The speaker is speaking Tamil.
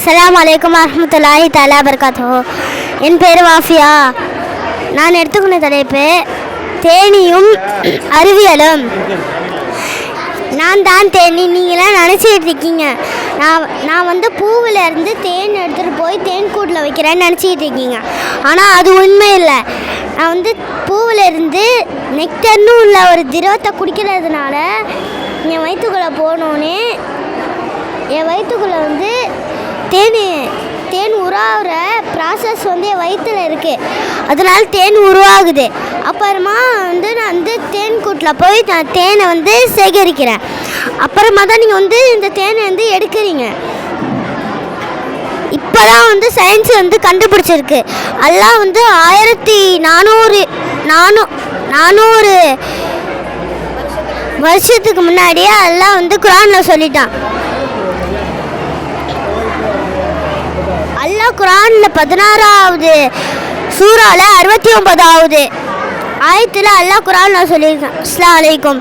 அஸ்லாம் அலைக்கும் வரமத்துல்லாஹி தலா பர்காத்தோ என் பேர் வாஃபியா. நான் எடுத்துக்கொண்ட தலைப்பு தேனியும் அறிவியலும். நான் தான் தேனி நீங்களாம் நினச்சிட்டு இருக்கீங்க. நான் நான் வந்து பூவில் இருந்து தேன் எடுத்துகிட்டு போய் தேன் கூட்டில் வைக்கிறேன்னு நினச்சிக்கிட்டு இருக்கீங்க. ஆனால் அது உண்மை இல்லை. நான் வந்து பூவில் இருந்து நெக்டர்னு உள்ள ஒரு திரவத்தை குடிக்கிறதுனால என் வயிற்றுக்குள்ளே போனோன்னே என் வயிற்றுக்குள்ளே வந்து தேன் தேன் உருவாகிற ப்ராசஸ் வந்து என் வயிற்றில் இருக்குது அதனால் தேன் உருவாகுது. அப்புறமா வந்து நான் வந்து தேன் கூட்டில் போய் நான் தேனை வந்து சேகரிக்கிறேன். அப்புறமா தான் நீங்கள் வந்து இந்த தேனை வந்து எடுக்கிறீங்க. இப்போ தான் வந்து சயின்ஸ் வந்து கண்டுபிடிச்சிருக்கு. எல்லாம் வந்து ஆயிரத்தி நானூறு நானூ நானூறு வருஷத்துக்கு முன்னாடியே எல்லாம் வந்து குரானில் சொல்லிட்டான் அல்லாஹ் குரானில் பதினாறாவது சூறால அறுபத்தி ஒன்பதாவது ஆயத்தில் அல்லாஹ் குரான் நான் சொல்லியிருக்கேன். அஸ்லாம் அலைக்கும்.